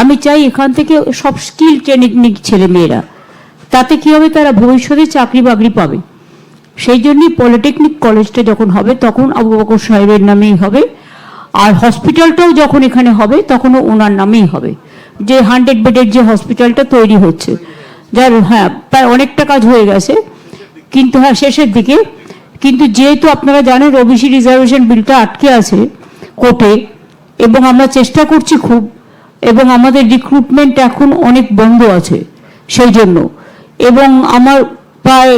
আমি চাই এখান থেকে সব স্কিল ট্রেনিং ছেলে মেয়েরা। তাতে কী হবে? তারা ভবিষ্যতে চাকরি বাকরি পাবে। সেই জন্যই পলিটেকনিক কলেজটা যখন হবে, তখন আবু বকর সাহেবের নামেই হবে। আর হসপিটালটাও যখন এখানে হবে, তখনও ওনার নামেই হবে। যে হান্ড্রেড বেডের যে হসপিটালটা তৈরি হচ্ছে। যার হ্যাঁ প্রায় অনেকটা কাজ হয়ে গেছে। কিন্তু হ্যাঁ শেষের দিকে। কিন্তু যেহেতু আপনারা জানেন ওবিসি রিজার্ভেশন বিলটা আটকে আছে কোর্টে, এবং আমরা চেষ্টা করছি খুব এবং আমাদের রিক্রুটমেন্ট এখন অনেক বন্ধ আছে, সেই জন্য। এবং আমার প্রায়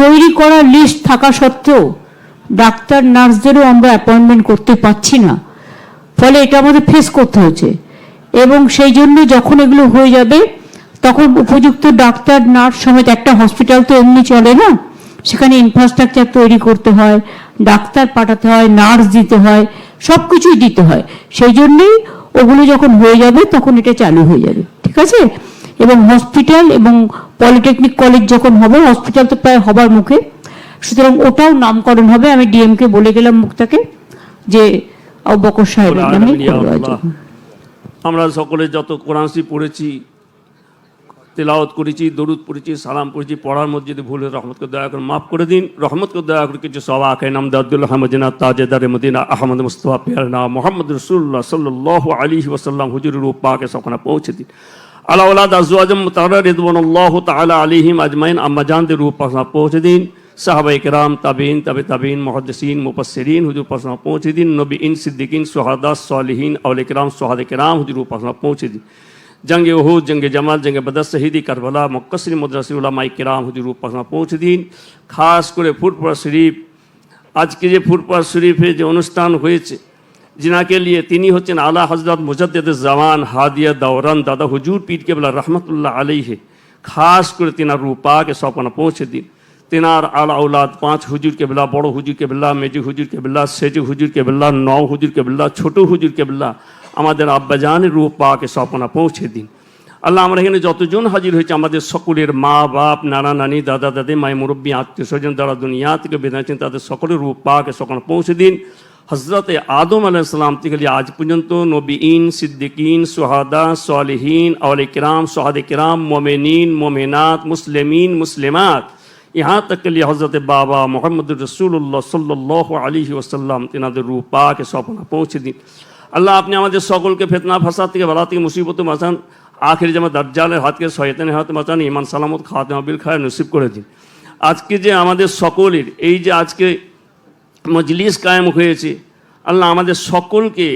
তৈরি করা লিস্ট থাকা সত্ত্বেও ডাক্তার, নার্সদেরও আমরা অ্যাপয়েন্টমেন্ট করতে পারছি না। ফলে এটা আমাদের ফেস করতে হচ্ছে এবং সেই জন্য যখন এগুলো হয়ে যাবে, তখন উপযুক্ত ডাক্তার, নার্স সমেত একটা হসপিটাল তো এমনি চলে না? সেখানে ইনফ্রাস্ট্রাকচার তৈরি করতে হয়, ডাক্তার পাঠাতে হয়, নার্স দিতে হয় সব কিছুই দিতে হয়। সেই জন্যই ওগুলো যখন হয়ে যাবে তখন এটা চালু হয়ে যাবে। ঠিক আছে? এবং হসপিটাল এবং পলিটেকনিক কলেজ যখন হবে হসপিটাল তো প্রায় হবার মুখে। সুতরাং ওটাও নামকরণ হবে। আমি ডিএমকে বলে গেলাম মুক্তাকে যে বকর সাহেব নামে আমরা সকলে যত কোরআন পড়েছি তেলাওয়াত করেছি, দরুদ পড়েছি, সালাম পড়েছি, পড়ার মধ্যে যদি ভুল রহমতকে দয়া করে মাফ করে দিন। রহমতকে দয়া করে কিছু সবা আখে নাম দাদুল্লাহ মদিনা তাজেদার মদিনা আহমদ মুস্তফা পেয়ারনা মোহাম্মদ রসুল্লাহ সাল্লাহ আলী ওসাল্লাম হুজুর পাকে সখানা পৌঁছে দিন। আল্লাহ আল্লাহ আজম তারা রিদওয়ানুল্লাহ তাআলা আলিহিম আজমাইন আম্মাজানদের রূপ পাশা পৌঁছে দিন। সাহাবাই কেরাম তাবিন তবে তাবিন মহদ্দিন মুপসরিন হুজুর পাশা পৌঁছে দিন। নবী ইন সিদ্দিকিন, সোহাদা, সালিহিন আউল কেরাম, সোহাদ কেরাম হুজুর পাশা পৌঁছে দিন। জঙ্গে ওহু জঙ্গে জামাত জঙ্গে বদর শহীদি কারবালা মক্কসরি মদ্রাসিউল্লা মাইক রাম হুজুর পাসমা পৌঁছে দিন খাস করে ফুটপার শরীফ আজকে যে ফুটপার শরীফে যে অনুষ্ঠান হয়েছে জিনাকে লিয়ে তিনি হচ্ছেন আলা হজরত মুজাদ্দেদ জামান হাদিয়া দাওরান দাদা হুজুর পীর কেবলা রহমতুল্লাহ আলিহে খাস করে তেনার রূপাকে স্বপনা পৌঁছে দিন তেনার আল আউলাদ পাঁচ হুজুর কেবলা বড় হুজুর কেবলা মেজু হুজুর কেবলা সেজু হুজুর কেবলা নও হুজুর কেবলা ছোট হুজুর কেবলা আমাদের আব্বাজানের রূপাকে সপনা পৌঁছে দিন আল্লাহ আমরা এখানে যতজন হাজির হয়েছে আমাদের সকলের মা বাপ নানা নানি দাদা দাদি মাই মুরব্বী আত্মীয় স্বজন যারা দুনিয়া থেকে বেঁধেছেন তাদের সকলের রূপ পাকে সকল পৌঁছে দিন হজরত আদম আলাইসালাম থেকে নিয়ে আজ পর্যন্ত নবীন সিদ্দিকিন সোহাদা সালেহীন আউল কিরাম সোহাদ কিরাম মোমেনিন মোমেনাত মুসলিমিন মুসলিমাত यहाँ तक के लिए हज़रत बाबा मोहम्मद रसूलुल्लाह सल्लल्लाहु अलैहि वसल्लम তেনাদের রূপ পাকে স্বপ্ন পৌঁছে দিন আল্লাহ আপনি আমাদের সকলকে ফেতনা, ফাসাদ থেকে বালা থেকে মুসিবত বাঁচান। আখির জামা দাজ্জালের হাতকে শয়তানের হাতে বাঁচান ইমান সালামত খাওয়াতে বিল খায় নসিব করে দিন। আজকে যে আমাদের সকলের, এই যে আজকে মজলিস কায়েম হয়েছে, আল্লাহ আমাদের সকলকে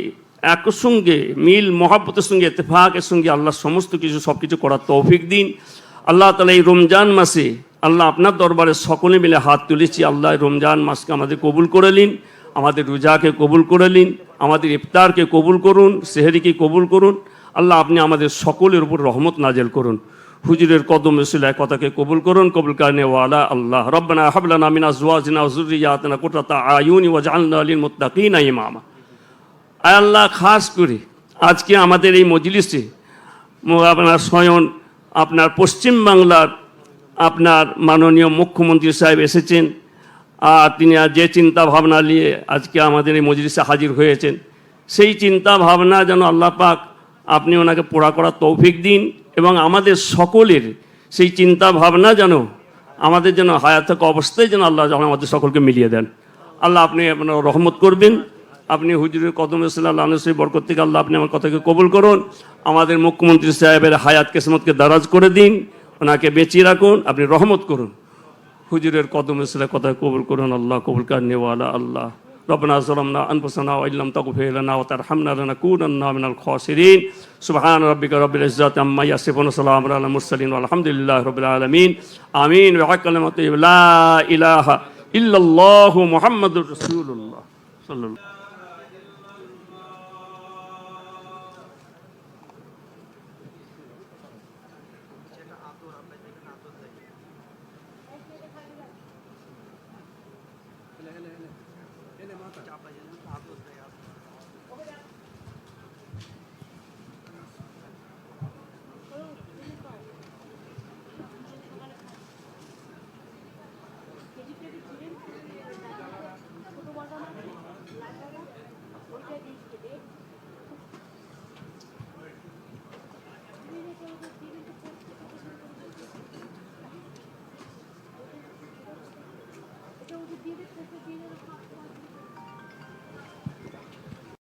একসঙ্গে মিল, মহাব্বতের সঙ্গে, ইত্তেফাকের সঙ্গে আল্লাহ সমস্ত কিছু সব কিছু করার তৌফিক দিন। আল্লাহ তালা এই রমজান মাসে আল্লাহ আপনার দরবারে সকলে মিলে হাত তুলেছি। আল্লাহ রমজান মাসকে আমাদের কবুল করে নিন। আমাদের রোজাকে কবুল করে নিন, আমাদের ইফতারকে কবুল করুন, সেহেরিকে কবুল করুন। আল্লাহ আপনি আমাদের সকলের উপর রহমত নাজেল করুন। হুজুরের কদম এক কথাকে কবুল করুন। কবুল কারণে ওয়ালা আল্লাহ। রব্বানা হাবলানা মিনা জুয়াজিনা যুররিয়াতিনা কুররাতা আয়ুনি ওয়াজআলনা লিল মুত্তাকিনা ইমামা। আল্লাহ, খাস করে আজকে আমাদের এই মজলিসে আপনার স্বয়ং আপনার পশ্চিম বাংলার আপনার মাননীয় মুখ্যমন্ত্রী সাহেব এসেছেন। তিনি আজ যে চিন্তা ভাবনা নিয়ে আজকে আমাদের এই মজলিসে হাজির হয়েছেন, সেই চিন্তা ভাবনা যেন আল্লাহ পাক আপনি ওনাকে পোড়া করার তৌফিক দিন এবং আমাদের সকলের সেই চিন্তা ভাবনা যেন, আমাদের যেন হায়াত থাকা অবস্থায় যেন আল্লাহ যেন আমাদের সকলকে মিলিয়ে দেন। আল্লাহ আপনি আপনার রহমত করবেন। আপনি হুজুরের কদম ইসলাম আনসই বরকত থেকে আল্লাহ আপনি আমার কথাকে কবুল করুন। আমাদের মুখ্যমন্ত্রী সাহেবের হায়াত কিসমতকে দারাজ করে দিন। ওনাকে বেঁচিয়ে রাখুন। আপনি রহমত করুন। হুজুরের কদম ইসলে কথা কবুল করুন আল্লাহ কবুল কারনেওয়ালা আল্লাহ ربنا ظلمنا انفسنا وان لم تغفر لنا وترحمنا لنكونن من الخاسرين سبحان ربك رب العزه عما يصفون وسلام على المرسلين والحمد لله رب العالمين امين وحق كلمه لا اله الا الله محمد رسول الله صلى الله এটা ওদের দিয়ে দিচ্ছে, দিয়ে দিচ্ছে,